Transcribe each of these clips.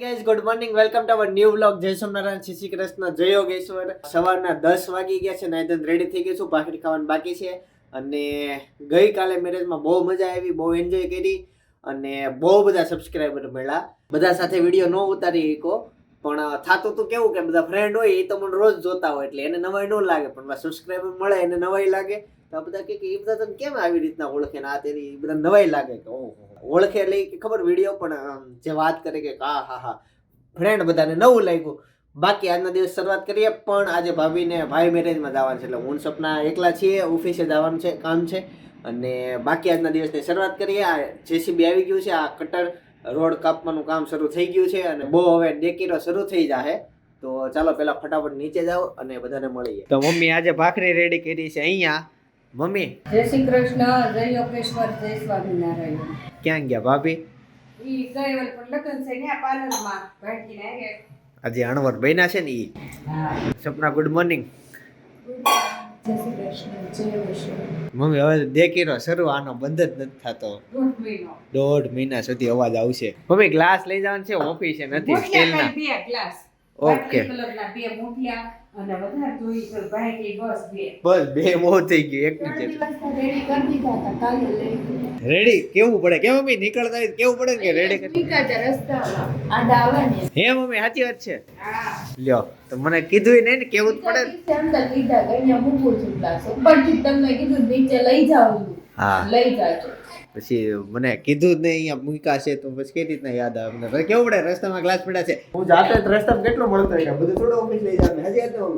Guys good morning welcome to our new vlog Jai Somnarayan Shri Shri Krishna જય યોગેશ્વર સવારના દસ વાગી ગયા છે નાઈધન રેડી થઈ ગયું છું. ભાખરી ખાવાનું બાકી છે. અને ગઈકાલે મેરેજમાં બહુ મજા આવી, બહુ એન્જોય કરી અને બહુ બધા સબસ્ક્રાઈબર મળ્યા. બધા સાથે વીડિયો ન ઉતારી શકો, પણ થાતું તો કેવું કે બધા ફ્રેન્ડ હોય એ તો મને રોજ જોતા હોય એટલે એને નવાઈ ન લાગે, પણ સબસ્ક્રાઈબર મળે એને નવાઈ લાગે. તો બધા કે એ બધા તને કેમ આવી રીતના ઓળખે ને આ તેની એ બધા નવાઈ લાગે કે ઓળખે એટલે કે ખબર વીડિયો પણ જે વાત કરે કે હા હા હા ફ્રેન્ડ બધાને નવું લાગ્યું. બાકી આજના દિવસ શરૂઆત કરીએ, પણ આજે ભાભીને ભાઈ મેરેજમાં જવાનું છે, એટલે હું સપના એકલા છીએ, ઓફિસે જવાનું છે, કામ છે. અને બાકી આજના દિવસની શરૂઆત કરીએ, આ જેસીબી આવી ગયું છે, આ કટર રોડ કાપવાનું કામ શરૂ થઈ ગયું છે, અને બહુ હવે ડેકીરો શરૂ થઈ જાહે. તો ચાલો પેલા ફટાફટ નીચે જાઓ અને બધાને મળીએ. તો મમ્મી આજે ભાખરી રેડી કરી છે અહીંયા. મમ્મી. જય શ્રી કૃષ્ણ જય યોગેશ્વર જય સ્વામિનારાયણ. ક્યાં ગયા ભાભી? ઈ ગયેલ પણ લગ્ન છે ને પાર્લરમાં ભાઈકી ને આગે આજે અણવર બન્યા છે ને ઈ. સપના ગુડ મોર્નિંગ મમ્મી હવે દેખીનો શરૂ આનો બંધ જ નથી થતો. દોઢ મહિના. સુધી અવાજ આવશે. મમ્મી ગ્લાસ લઈ જવાનું છે ઓફિસે નથી સ્ટીલના ઓકે. કલરના બે મુઠિયા બસ બે. બહુ થઈ ગયું રેડી કેવું પડે? કે મમ્મી? નીકળતા હોય કેવું પડે કે રેડી કરી? હે મમ્મી સાચી વાત છે? લ્યો તો મને કીધું નહીં ને કેવું જ પડે? ને. લીધા કે અહીંયા મૂકું છું ગ્લાસ. ઉપરથી તમને કીધું નીચે લઈ જાવ લઈ જાજો. પછી મને કીધું જ નહીં અહીંયા મૂક્યા છે તો પછી કઈ રીતના યાદ આવે મને? કેવું પડે? રસ્તામાં ગ્લાસ પડ્યા છે. હું જાતે જ રસ્તામાં કેટલો મળતો હોય બધું થોડો ઓફિસ લઈ જાવ હજી હતો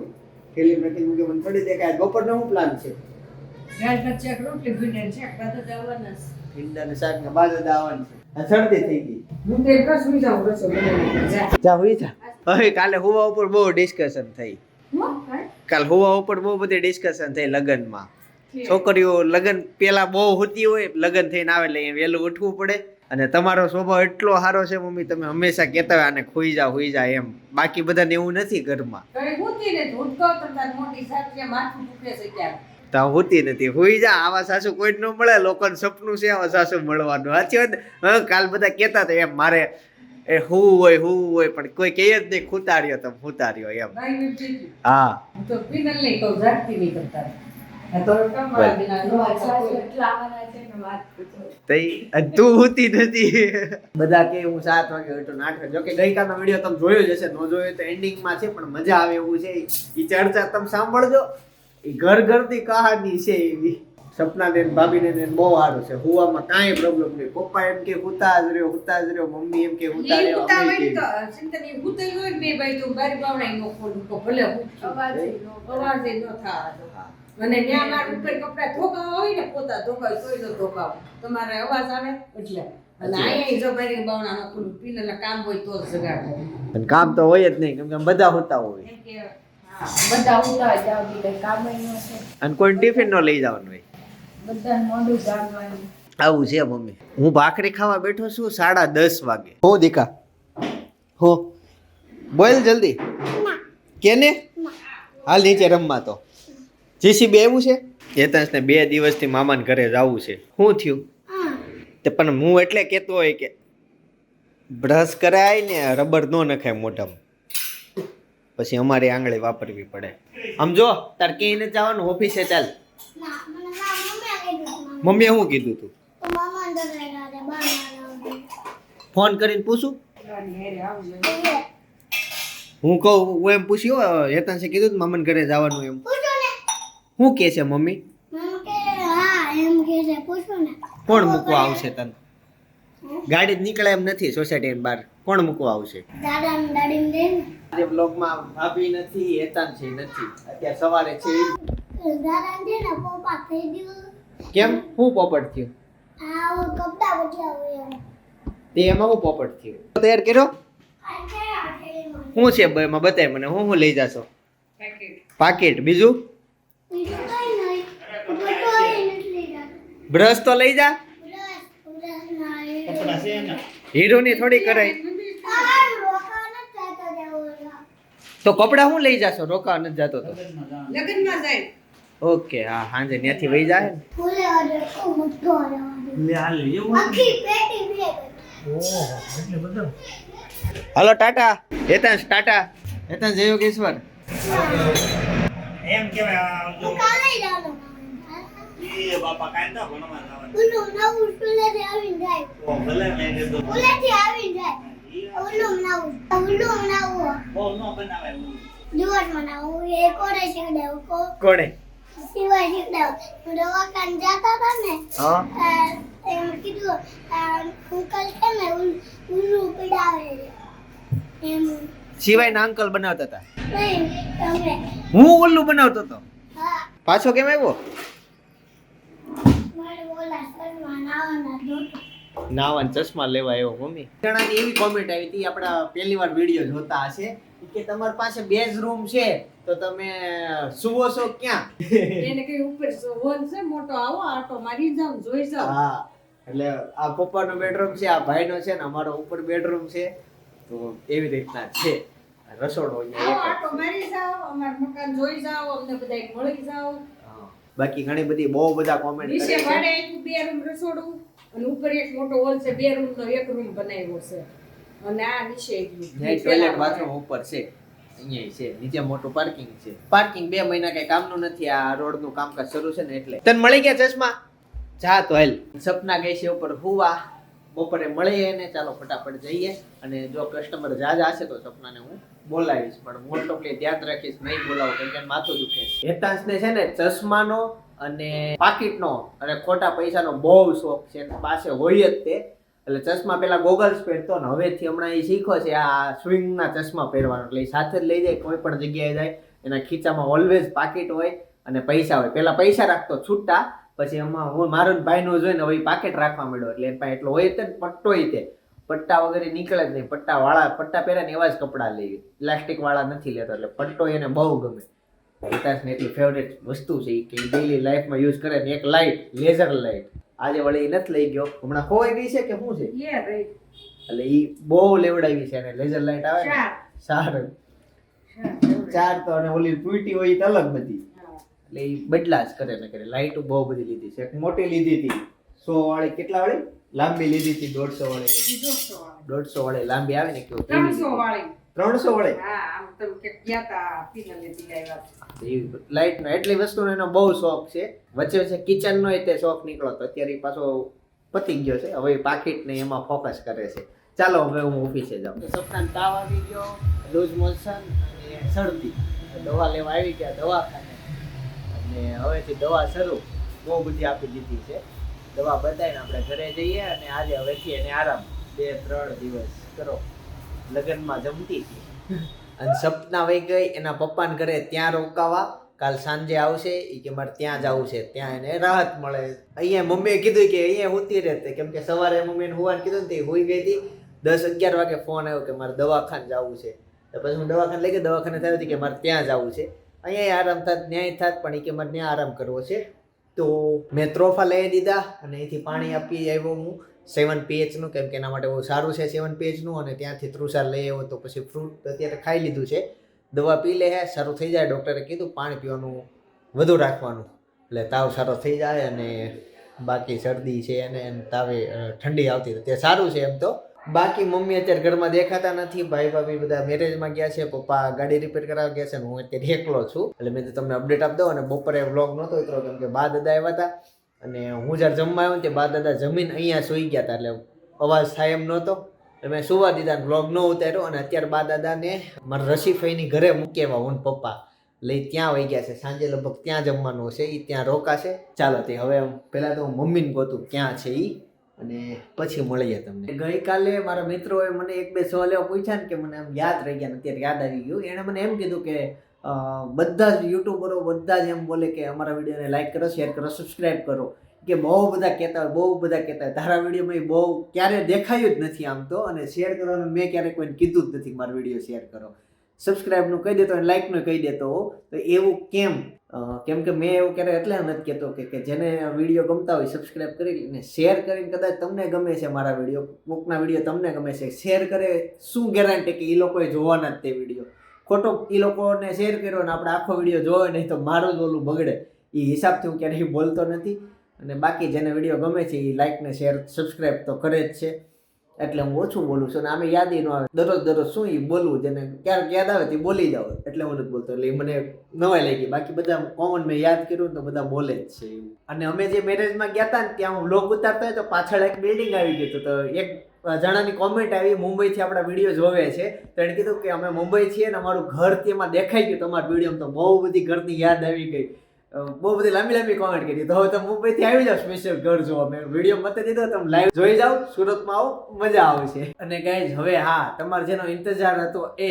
થેલી મેટી મૂકે મને થોડી દેખાય બપોરનો શું પ્લાન છે? ગાજર ચેક રોટલી ભીંડા ચેક બધા જવાના છે. ભીંડા ને શાક ને બાજુ દાવાનું છે. આ શરદી થઈ ગઈ. હું તે કસ સુઈ જાઉં રસો જા. હોઈ જા. હવે કાલે હુવા ઉપર બહુ ડિસ્કશન થઈ. હું? કાલ? હુવા ઉપર બહુ બધી ડિસ્કશન થઈ લગ્નમાં. છોકરીઓ લગ્ન પેલા બહુ હોતી હોય લગ્ન થઈને આવે એટલે વહેલું ઉઠવું પડે. અને તમારો સ્વભાવ એટલો સારો છે મમ્મી તમે હંમેશા કહેતા હોય આને ખોઈ જા હોઈ જા એમ. બાકી બધાને એવું નથી ઘરમાં. તો. તો હોતી નથી. હોઈ જા આવા સાસુ કોઈ ન મળે. લોકોને સપનું છે આવા સાસુ મળવાનું. સાચી વાત? હા કાલ બધા કહેતા હતા એમ મારે એ હું હોય હું હોય. પણ કોઈ કહે જ નહીં ખૂતાર્યો તમે ખૂતાર્યો એમ. હા. તો પીનલ નહીં કહું, જાગતી નહીં કરતા. તો નો નથી. બધા કે હું સાત વાગે આઠ વાગે જોકે ગઈકાલનો વીડિયો તમે જોયો જ હશે. ન જોયો તો એન્ડિંગમાં છે પણ મજા આવે એવું છે. એ ચર્ચા તમે સાંભળજો. એ ઘર ઘરની કહાની છે એવી. સપના બેન ભાભી ને બહુ સારું છે. હુવામાં કાંઈ પ્રોબ્લેમ નહીં. પપ્પા એમ કે હુતા જ રહ્યો હુતા જ રહ્યો. મમ્મી એમ કે હુતા રહ્યો. અમે કે ચિંતા નહીં, હુતાઈ હોય બે ભાઈ તો બારી બાવડાઈ નો ખોલું ભલે હુતું. અવાજે નો. અને ત્યાં મારા ઉપર કપડા ધોકાવા હોય ને પોતા ધોકાવે તોય તો ધોકાવું. તમારે અવાજ આવે? એટલે. અને અહીંયા જો કામ હોય તો જ જગાડો. કામ તો હોય જ નહીં કેમ કે બધા હોતા હોય. બધા ઉતા જાવ કામ ન થાય. અને કોઈ ટિફિન નો લઈ જવાનું હોય. બધાને મોઢું જાણવાનું. આવું છે મમ્મી. હું ભાખરી ખાવા બેઠો છું સાડા દસ વાગે. હો દીકા. હો. બોલ જલ્દી. કેને? હાલ નીચે રમવા તો. જીસીબી આવ્યું છે? ચેતન્સને બે દિવસથી મામાને ઘરે જવું છે. શું થયું? તે પણ હું એટલે કહેતો હોય કે બ્રશ કરાય ને રબર ન નખાય મોઢામાં. પછી અમારી આંગળી વાપરવી પડે. આમ જો તાર નથી જવાનું? ઓફિસે ચાલ. મમ્મીએ શું કીધું તું? ફોન કરીને પૂછું? હું કહું હું એમ પૂછ્યું હેતાંશે કીધું તું મામાને ઘરે જવાનું એમ. શું કે છે મમ્મી? કોણ મૂકવા આવશે તને? ગાડી જ નીકળે એમ નથી સોસાયટી બહાર. કોણ મૂકવા આવશે? આજે બ્લોગમાં ભાભી નથી હેતાંશ નથી. અત્યારે સવારે છે કેમ? શું પોપટ થયું. તે એમાં શું પોપટ થયું. તૈયાર કર્યો? શું છે એમાં બતાય મને. હું શું લઈ જાશો. પાકીટ બીજું? બ્રશ તો લઈ જા. હીરોની થોડી કરાય. તો કપડા શું લઈ જાશો? રોકા નથી જતો તો. લગ્નમાં જાય. ઓકે હા સાંજે ત્યાંથી વહી જાય. ને આખી પેટી બે હાલો ટાટા. હેતાંશ ટાટા. હેતાંશ જય યોગેશ્વર. એમ કેવાય હું કાલે જવાનું ઈ બાપા કાંઈ ના ભણવા જવાનું. ઓલું નવું સ્કૂલેથી આવીને જાય. ઓ, ભલે મેં કીધું. સ્કૂલેથી આવીને જાય. ઓલું નવું ઓલું નવું. બહુ ન બનાવાય એવું. દિવસમાં એ કોને શીખડાવું કો કોણે? સિવાય શીખડાવું હું દવાખાને જતા હતા ને હા. એમ કીધું અંકલ ને ઉલ- ઉલ્લું એમ સિવાયના અંકલ બનાવતા હતા. હું ઓલું બનાવતો હતો. પાછો કેમ આવ્યો? નાવાના ચશ્મા લેવા આવ્યો મમ્મી. જણાની એવી કોમેન્ટ આવી હતી આપણા પહેલી વાર વીડિયો જોતા હશે કે તમારી પાસે બેડરૂમ છે તો તમે સુવો છો ક્યાં? એને કઈ ઉપર હોલ છે મોટો આવો આટો મારી જાવ ને જોઈ જાવ. હા એટલે આ પપ્પાનો બેડરૂમ છે આ ભાઈનો છે ને અમારો ઉપર બેડરૂમ છે. તો એવી રીતના છે. રસોડો. બાકી ઘણી બધી બહુ બધા કોમેન્ટ નીચે ભાડે એક બે રૂમ રસોડું અને ઉપર એક મોટો હોલ છે બે રૂમ નો એક રૂમ બનાવ્યો છે. અને આ નીચે ટોયલેટ બાથરૂમ ઉપર છે. અહીંયા છે. નીચે મોટું પાર્કિંગ છે. પાર્કિંગ બે મહિના કઈ કામનું નથી. આ રોડનું કામકાજ શરૂ છે ને એટલે. તને મળી ગયા ચશ્મા? જા તો હેલ. સપના ગઈ છે ઉપર હુવા. બપોરે મળીએ ને ચાલો ફટાફટ જઈએ. અને જો કસ્ટમર જાજા હશે તો સપનાને હું બોલાવીશ. પણ મોસ્ટ ઓફલી ધ્યાન રાખીશ, નહીં બોલાવું, કેમ કે માથું દુખે હેતાંશને છે ને ચશ્માનો અને પાકીટનો અને ખોટા પૈસાનો બહુ શોખ છે. પાસે હોય જ તે. એટલે ચશ્મા પેલા ગોગલ્સ પહેરતો ને હવેથી હમણાં એ શીખો છે આ સ્વિંગના ચશ્મા પહેરવાનો. એટલે એ સાથે જ લઈ જાય, કોઈ પણ જગ્યાએ જાય. એના ખીચામાં ઓલવેઝ પાકીટ હોય અને પૈસા હોય. પેલા પૈસા રાખતો, છૂટા. પછી એમાં હું મારો ભાઈનો જોઈને હવે પાકેટ રાખવા મળ્યો એટલે એના એટલો હોય તે પટ્ટો તે. પટ્ટા વગેરે નીકળે જ નહીં. પટ્ટા વાળા પટ્ટા પહેરે ને એવા જ કપડાં લેવી પ્લાસ્ટિક વાળા નથી લેતો એટલે પટ્ટો એને બહુ ગમે. વિકાસની એટલી ફેવરેટ વસ્તુ છે કે ડેઈલી લાઈફમાં યુઝ કરે ને એક લાઇટ લેઝર લાઇટ આજે વળી એ નથી લઈ ગયો. હમણાં ખોવાઈ ગઈ છે કે શું છે? એટલે એ બહુ લેવડાવી છે અને લેઝર લાઇટ આવે ને. સારું ચાર, તો અને ઓલી ટૂટી હોય એ તો અલગ બધી. એટલે એ બદલા જ કરે ને કરે લાઇટો બહુ બધી લીધી છે. એક મોટી લીધી હતી. સો વાળી કેટલા વાળી? લાંબી લીધી હતી દોઢસો વાળી. દોઢસો વાળી. લાંબી આવે ને કેવું ત્રણસો વાળી. ત્રણસો તા આવ્યા લાઇટ નો એટલી વસ્તુનો એનો બહુ શોખ છે. વચ્ચે વચ્ચે કિચન નો તે શોખ નીકળો તો અત્યારે પાછો પતી ગયો છે. હવે પાકીટ ને એમાં ફોકસ કરે છે. ચાલો હવે હું ઓફિસે જાઉં. સપ્તાહ તાવ આવી ગયો લૂઝ મોશન અને શરદી. દવા લેવા આવી ગયા દવાખાને. અને હવેથી દવા શરૂ બહુ બધી આપી દીધી છે. દવા બતાવીને આપણે ઘરે જઈએ અને આજે હવેથી એને આરામ બે ત્રણ દિવસ કરો. લગ્નમાં જમતી હતી. અને સપના વહી ગઈ, એના પપ્પાને ઘરે ત્યાં રોકાવા. કાલ સાંજે આવશે એ કે મારે ત્યાં જવું છે ત્યાં એને રાહત મળે. અહીંયા મમ્મીએ કીધું કે અહીંયા ઉતી રહેતે કેમ કે સવારે મમ્મીને હોવાનું કીધું ને તે હોઈ ગઈ હતી. દસ અગિયાર વાગે ફોન આવ્યો કે મારે દવાખાને જવું છે. તો પછી હું દવાખાને લઈ ગઈ દવાખાને થયું હતી કે મારે ત્યાં જવું છે. અહીંયા આરામ થાત, ન્યાય થાત, પણ એ કે મારે ત્યાં આરામ કરવો છે. તો મેં ત્રોફા લઈ દીધા અને અહીંથી પાણી આપી આવ્યો હું. સેવન પીએચનું, કેમ કે એના માટે બહુ સારું છે સેવન પીએચનું, અને ત્યાંથી ત્રુસાર લઈ આવ્યો તો પછી ફ્રૂટ અત્યારે ખાઈ લીધું છે. દવા પી લે હે, સારું થઈ જાય, ડૉક્ટરે કીધું, પાણી પીવાનું વધુ રાખવાનું. એટલે તાવ સારો થઈ જાય અને બાકી શરદી છે અને તાવે ઠંડી આવતી તે સારું છે એમ તો. બાકી મમ્મી અત્યારે ઘરમાં દેખાતા નથી. ભાઈ ભાભી બધા મેરેજમાં ગયા છે, પપ્પા ગાડી રિપેર કરાવવા ગયા છે હું અત્યારે એકલો છું. એટલે મેં તો તમને અપડેટ આપી દઉં અને બપોરે વ્લોગ નહોતો ઉતરો કેમ કે બા દાદા આવ્યા હતા. અને હું જ્યારે જમવા આવ્યો તે બા દાદા જમીન અહીંયા સૂઈ ગયા હતા, એટલે અવાજ થાય એમ નહોતો. એટલે મેં સુવા દીધા વ્લોગ ન ઉતાર્યો અને અત્યારે બા દાદાને મારા રસીફાઈની ઘરે મૂકી આવ્યા હું પપ્પા. લઈ ત્યાં વહી ગયા છે. સાંજે લગભગ ત્યાં જમવાનું હશે એ ત્યાં રોકાશે. ચાલો તે હવે પહેલાં તો હું મમ્મીને ગોતું ક્યાં છે એ અને પછી મળીએ તમને. ગઈકાલે મારા મિત્રોએ મને એક બે સવાલ એવા પૂછ્યા ને કે મને આમ યાદ રહી ગયા અત્યારે યાદ આવી ગયું. એણે મને એમ કીધું કે બધા જ યુટ્યુબરો બધા જ એમ બોલે કે અમારા વિડીયોને લાઈક કરો શેર કરો સબસ્ક્રાઈબ કરો. કે બહુ બધા કહેતા હોય, બહુ બધા કહેતા હોય. તારા વિડીયોમાં બહુ ક્યારે દેખાયું જ નથી આમ તો. અને શેર કરવાનું મેં ક્યારે કોઈને કીધું જ નથી મારો વીડિયો શેર કરો. સબસ્ક્રાઈબનું કહી દેતો અને લાઈકનું કહી દેતો. તો એવું કેમ? કેમ કે મેં એવું ક્યારે એટલે નથી કહેતો કે કે જેને વીડિયો ગમતા હોય સબસ્ક્રાઈબ કરીને શેર કરીને કદાચ તમને ગમે છે મારા વીડિયો. કોકના વીડિયો તમને ગમે છે શેર કરે શું ગેરંટી કે એ લોકોએ જોવાના જ તે વીડિયો? ખોટો એ લોકોને શેર કર્યો ને આપણે આખો વીડિયો જોયો નહીં તો મારું જ ઓલું બગડે. એ હિસાબથી હું ક્યારેય બોલતો નથી. અને બાકી જેને વીડિયો ગમે છે એ લાઇકને શેર સબસ્ક્રાઈબ તો કરે જ છે. એટલે હું ઓછું બોલું છું અને આમે યાદ ન આવે. દરરોજ દરરોજ શું એ બોલવું જેને ક્યારેક યાદ આવે તે બોલી જાવ. એટલે હું નથી બોલતો. એટલે એ મને નવાઈ લાગી. બાકી બધા કોમન મેં યાદ કર્યું તો બધા બોલે જ છે અને અમે જે મેરેજમાં ગયા હતા ને ત્યાં હું લોક ઉતારતા તો પાછળ એક બિલ્ડિંગ આવી ગયું તો એક જણાની કોમેન્ટ આવી, મુંબઈથી આપણા વીડિયો જોવે છે. તો એણે કીધું કે અમે મુંબઈ છીએ ને અમારું ઘર તેમાં દેખાઈ ગયું. તમારા વીડિયો તો બહુ બધી ઘરની યાદ આવી ગઈ. બહુ બધી લાંબી લાંબી કોમેન્ટ કરી તો હવે તમે મુંબઈથી આવી જાવ સ્પેશિયલ ઘર જોવા. મેં વીડિયો મત દીધો, તમે લાઈવ જોઈ જાઓ, સુરતમાં આવો, મજા આવશે. અને ગાઈઝ હવે હા, તમારે જેનો ઇંતજાર હતો એ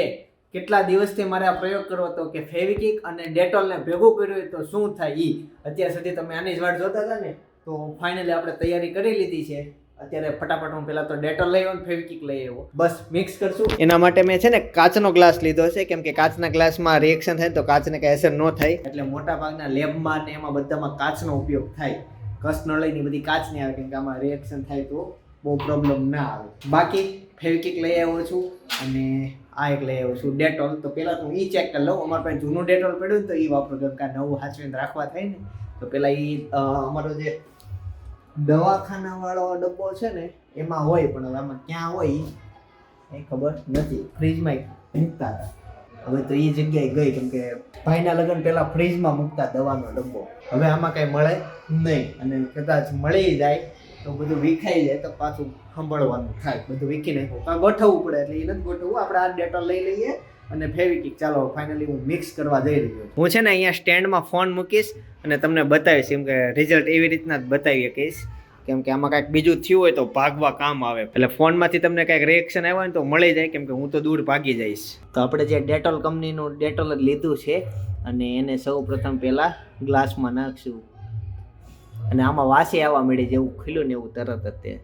કેટલા દિવસથી મારે આ પ્રયોગ કરવો હતો કે ફેવિકિક અને ડેટોલને ભેગું કર્યું તો શું થાય એ અત્યાર સુધી તમે આની જ વાટ જોતા હતા ને, તો ફાઇનલી આપણે તૈયારી કરી લીધી છે. અત્યારે ફટાફટ હું પહેલાં તો ડેટોલ લઈ આવ્યો ફેવિકિક લઈ આવ્યો બસ મિક્સ કરશું. એના માટે મેં છે ને કાચનો ગ્લાસ લીધો છે કેમ કે કાચના ગ્લાસમાં રિએક્શન થાય તો કાચને કઈ અસર ન થાય. એટલે મોટા ભાગના લેબમાં ને એમાં બધામાં કાચનો ઉપયોગ થાય. કસ ન લઈને બધી કાચની આવે કેમ કે આમાં રિએક્શન થાય તો બહુ પ્રોબ્લેમ ના આવે. બાકી ફેવિકિક લઈ આવ્યો છું અને આ એક લઈ આવ્યો છું ડેટોલ. તો પહેલાં તો એ ચેક કરી લઉં. અમારા પાસે જૂનું ડેટોલ પડ્યું ને તો એ વાપરું. કેમ કે નવું હાચવીને રાખવા થાય ને તો પહેલાં એ અમારો જે દવાખાનાવાળો ડબ્બો છે ને, એમાં હોય, પણ હવે આમાં ક્યાં હોય એ ખબર નથી. ફ્રીજમાં મૂકતા હતા. હવે તો એ જગ્યાએ ગઈ, કેમ કે ભાઈના લગ્ન પહેલા ફ્રીજમાં મૂકતા દવાનો ડબ્બો. હવે આમાં કાંઈ મળે નહીં. અને કદાચ મળી જાય, તો બધું વિખાઈ જાય, તો પાછું સંભળવાનું થાય. બધું વીખી નાખવું કાં ગોઠવવું પડે, એટલે એ નથી ગોઠવવું. આપણે આ ડેટા લઈ લઈએ અને ફેવિકિક ચાલો ફાઇનલી હું મિક્સ કરવા જઈ રહ્યો હું છે ને અહીંયા સ્ટેન્ડમાં ફોન મૂકીશ. અને તમને બતાવીશ કેમ કે રિઝલ્ટ એવી રીતના જ બતાવીએ કહીશ. કેમ કે આમાં કાંઈક બીજું થયું હોય તો ભાગવા કામ આવે. એટલે ફોનમાંથી તમને કાંઈક રિએક્શન આવ્યો હોય ને તો મળી જાય કેમ કે હું તો દૂર ભાગી જઈશ. તો આપણે જે ડેટોલ કંપનીનું ડેટોલ જ લીધું છે અને એને સૌ પ્રથમ પહેલાં ગ્લાસમાં નાખશું. અને આમાં વાસી આવવા મળી જેવું ખીલું ને એવું તરત જ તે.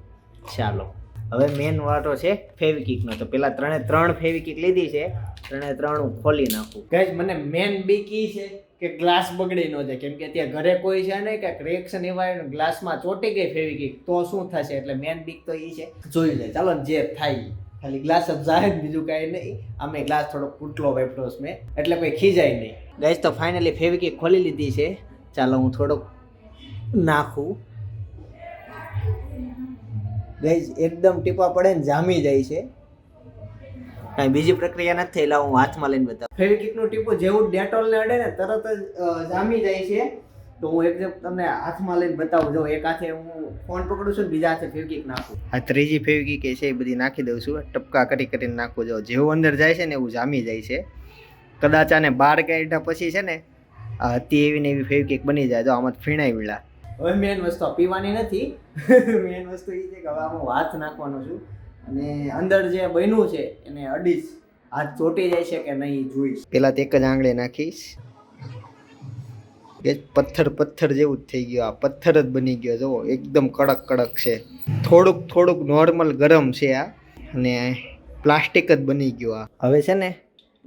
ચાલો. હવે મેન વાટો છે ફેવિકિકનો તો પેલા ત્રણે ત્રણ ફેવિકિક લીધી છે. ત્રણે ત્રણ હું ખોલી નાખું. કઈ મને મેન બી કી છે. કે ગ્લાસ બગડી ન જાય. કેમ કે ત્યાં ઘરે કોઈ છે ને કે રિએક્શન એવા ગ્લાસમાં ચોટી ગઈ ફેવિકિક તો શું થશે? એટલે મેન બીક તો એ છે. જોઈ લે, ચાલો જે થાય ખાલી ગ્લાસ જ જાય બીજું કાંઈ નહીં. અમે ગ્લાસ થોડો ફૂટલો વાપરોસ મેં, એટલે કોઈ ખીજાય નહીં. ગાઈસ તો ફાઇનલી ફેવિકિક ખોલી લીધી છે. ચાલો હું થોડોક નાખું. ગાઈઝ એકદમ ટીપા પડે ને જામી જાય છે. કાંઈ બીજી પ્રક્રિયા નથી એટલે હું હાથમાં લઈને બતાવું. ફેવિકિકનું ટીપું જેવું ડેટોલ ને અડે ને તરત જ જામી જાય છે. તો હું એકદમ તમને હાથમાં લઈને બતાવું. જો એક હાથે હું ફોન પકડું છું બીજા હાથે ફેવિકિક નાખું. આ ત્રીજી ફેવિકિક છે એ બધી નાખી દઉં છું. ટપકા કરી કરીને નાખું. જો જેવું અંદર જાય છે ને એવું જામી જાય છે. કદાચ આને બાર કાઢ્યા પછી છે ને આ હતી એવી ને એવી ફેવિકિક બની જાય. તો આમાં ફીણાઈ વીળા હવે મેન વસ્તુ પીવાની નથી. મેન વસ્તુ એ છે કે હવે આમાં હાથ નાખવાનો છું. અને અંદર જે બન્યું છે, એને અડીશ. હાથ ચોટી જાય છે કે નહીં, જોઈશ. પેલા તો એક જ આંગળે નાખીશ. એ પથ્થર પથ્થર જેવું જ થઈ ગયું. આ પથ્થર જ બની ગયો. જો એકદમ કડક કડક છે. થોડુંક થોડુંક નોર્મલ ગરમ છે આ. અને પ્લાસ્ટિક જ બની ગયું આ. હવે છે ને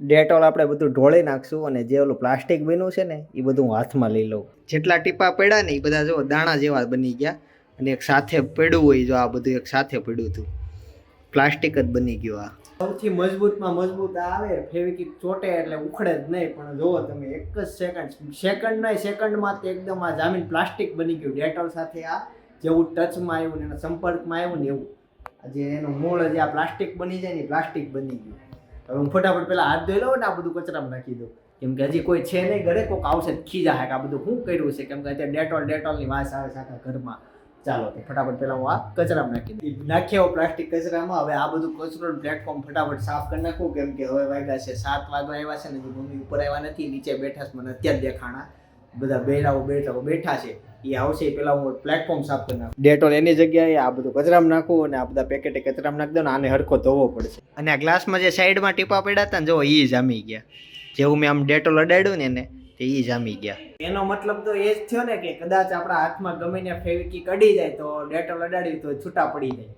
ડેટોલ આપણે બધું ઢોળી નાખશું અને જે ઓલું પ્લાસ્ટિક બન્યું છે ને, એ બધું હાથમાં લઈ લઉં. જેટલા ટીપા પડ્યા ને, એ બધા જો દાણા જેવા બની ગયા. અને એક સાથે પડ્યું હોય જો આ બધું એક સાથે પડ્યું હતું. પ્લાસ્ટિક જ બની ગયું આ. સૌથી મજબૂતમાં મજબૂત આવે, ફેવિકિક ચોટે એટલે ઉખડે જ નહીં, પણ જુઓ તમે, એક જ સેકન્ડ સેકન્ડ નહીં સેકન્ડમાં તે એકદમ આ જામીન પ્લાસ્ટિક બની ગયું. ડેટોલ સાથે આ જેવું ટચમાં આવ્યું ને એના સંપર્કમાં આવ્યું ને એવું. જે એનું મૂળ જે આ પ્લાસ્ટિક બની જાય ને પ્લાસ્ટિક બની ગયું. હવે હું ફટાફટ પહેલાં હાથ ધોઈ લઉં ને આ બધું કચરામાં નાખી દઉં. કેમ કે હજી કોઈ છે નહીં ઘરે કોઈક આવશે ખીજા કે આ બધું શું કર્યું છે? કેમ કે અત્યારે ડેટોલ ડેટોલની વાસ આવે છે આખા ઘરમાં. ચાલો તો ફટાફટ પેલા હું આ કચરામાં નાખી દઉં. નાખ્યા પ્લાસ્ટિક કચરામાં હવે આ બધું કચરો પ્લેટફોર્મ ફટાફટ સાફ કરી નાખું. કેમ કે હવે વાગ્યા છે સાત વાગવા આવ્યા છે ને મમ્મી ઉપર આવ્યા નથી નીચે બેઠા છે મને અત્યારે દેખાણા. બધા બેરાઓ બેઠાઓ બેઠા છે. એ આવશે પેલા હું પ્લેટફોર્મ સાફ કરી નાખું. ડેટોલ એની જગ્યાએ આ બધું કચરામાં નાખું અને આ બધા પેકેટે કચરામાં નાખી દો ને આને હરખો ધોવો પડશે. અને આ ગ્લાસમાં જે સાઈડમાં ટીપા પડ્યા હતા ને જો એ જામી ગયા. જેવું મેં આમ ડેટોલ અડાડ્યું ને એને તે એ જામી ગયા. એનો મતલબ તો એ જ થયો ને કે કદાચ આપણા હાથમાં ગમે ને ફેવિકિક અડી જાય તો ડેટોલ અડાડી તો છૂટા પડી જાય.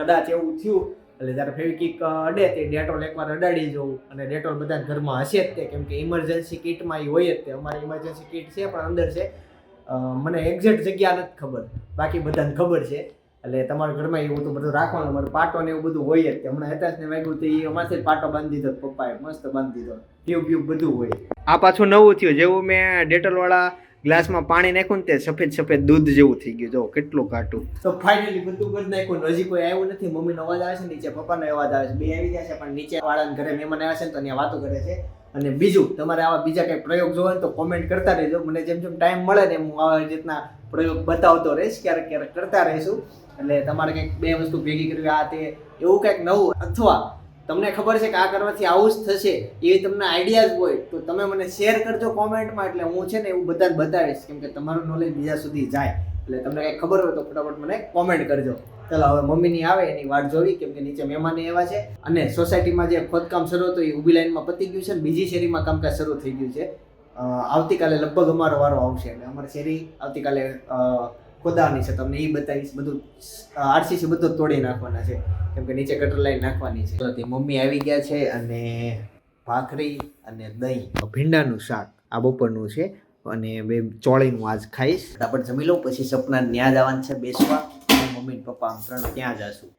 કદાચ એવું થયું, એટલે જ્યારે ફેવિકિક અડે તે ડેટોલ એકવાર અડાડી જવું અને ડેટોલ બધા ઘરમાં હશે જ તે, કેમ કે ઇમરજન્સી કિટમાં એ હોય જ તે. અમારી ઇમરજન્સી કિટ છે, પણ અંદર છે મને એક્ઝેક્ટ જગ્યા નથી ખબર. બાકી બધાને ખબર છે. એટલે તમારા ઘરમાં એવું તો બધું રાખવાનું મારું પાટો ને એવું બધું હોય જ. હમણાં હેતાશને વાગ્યું તો એ અમારથી પાટો બાંધી દીધો પપ્પાએ મસ્ત બાંધી દીધો. ટ્યુબ ટ્યુબ બધું હોય. આ પાછું નવું થયું જેવું મેં ડેટલવાળા ગ્લાસમાં પાણી નાખ્યું ને તે સફેદ સફેદ દૂધ જેવું થઈ ગયું. જો કેટલું કાટું તો ફાઇનલી બધું કરી નાખ્યું હજી કોઈ આવ્યું નથી. મમ્મીનો અવાજ આવે છે નીચે પપ્પાનો અવાજ આવે છે. બે આવી ગયા છે પણ નીચે વાળાના ઘરે મહેમાન આવ્યા છે ને તો ત્યાં વાતો કરે છે. અને બીજું, તમારે આવા બીજા કંઈ પ્રયોગ જોવા તો કોમેન્ટ કરતા રહેજો. મને જેમ જેમ ટાઈમ મળે ને હું આવા રીતના પ્રયોગ બતાવતો રહીશ, ક્યારેક ક્યારેક કરતા રહીશું. એટલે તમારે કંઈક બે વસ્તુ ભેગી કરવી, આ તે, એવું કંઈક નવું. અથવા તમને ખબર છે કે આ કરવાથી આવું જ થશે, એવી તમને આઈડિયાઝ હોય, તો તમે મને શેર કરજો કોમેન્ટમાં એટલે હું છે ને એવું બધા બતાવીશ, કેમ કે તમારું નોલેજ બીજા સુધી જાય. એટલે તમને કંઈ ખબર હોય તો ફટાફટ મને કોમેન્ટ કરજો. ચાલો, હવે મમ્મીની આવે, એની વાટ જોવી કેમ કે નીચે મહેમાન એવા છે. અને સોસાયટીમાં જે ખોદકામ શરૂ હતું, એ ઊભી લાઈનમાં પતી ગયું છે બીજી શેરીમાં કામકાજ શરૂ થઈ ગયું છે. આવતીકાલે લગભગ અમારો વારો આવશે એટલે અમારી શેરી આવતીકાલે ખોદાવાની છે. તમને એ બતાવીશ, બધું આરસીસી બધું તોડી નાખવાના છે. કેમ કે નીચે ગટર લાઈન નાખવાની છે. તો મમ્મી આવી ગયા છે અને ભાખરી અને દહીં ભીંડાનું શાક આ બપોરનું છે. અને બે ચોળીનું આજ ખાઈશ. આપણે જમી લઉં, પછી સપના ત્યાં જવાનું છે બેસવા. મમ્મી ને પપ્પા આમ ત્રણ ત્યાં જશું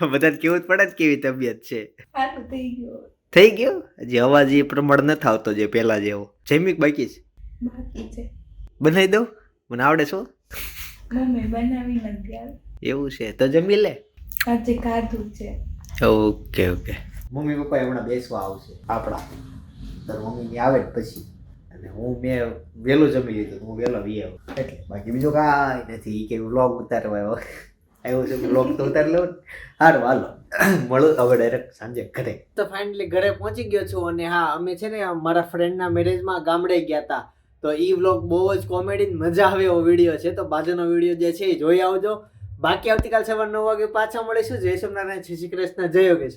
બધા કેવું જ પડે જ કેવી તબિયત છે? સારું થઈ ગયું. થઈ ગયો? હજી અવાજ એ પ્રમાણ નથી આવતો જે પહેલા જેવો. જૈમિક બાકી છે? બાકી છે. બનાવી દઉં? મને આવડે છો મમ્મી બનાવી નથી એવું છે. તો જમી લે. આજે ખાધું છે. Okay okay. મમ્મી પપ્પા હમણાં બેસવા આવશે આપણા. તાર મમ્મી ની આવે ને પછી. અને હું મેં વહેલું જમી લીધું હું વહેલો વી આવ્યો એટલે બાકી બીજું કાંઈ નથી. કે વ્લોગ ઉતારવા આવ્યો. આવ્યો છે વ્લોગ તો ઉતારી લઉં. સારું હાલો. મળું હવે ડાયરેક્ટ સાંજે ઘરે. તો ફાઇનલી ઘરે પહોંચી ગયો છું અને હા, અમે છે ને મારા ફ્રેન્ડના મેરેજમાં ગામડે ગયા હતા તો એ વ્લોગ બહુ જ કોમેડી મજા આવે એવો વીડિયો છે. તો બાજુનો વીડિયો જે છે એ જોઈ આવજો. બાકી આવતીકાલ સવાર નવ વાગે પાછા મળીશું. જય સોમનારાયણ શ્રી કૃષ્ણ. જય યોગેશ્વર.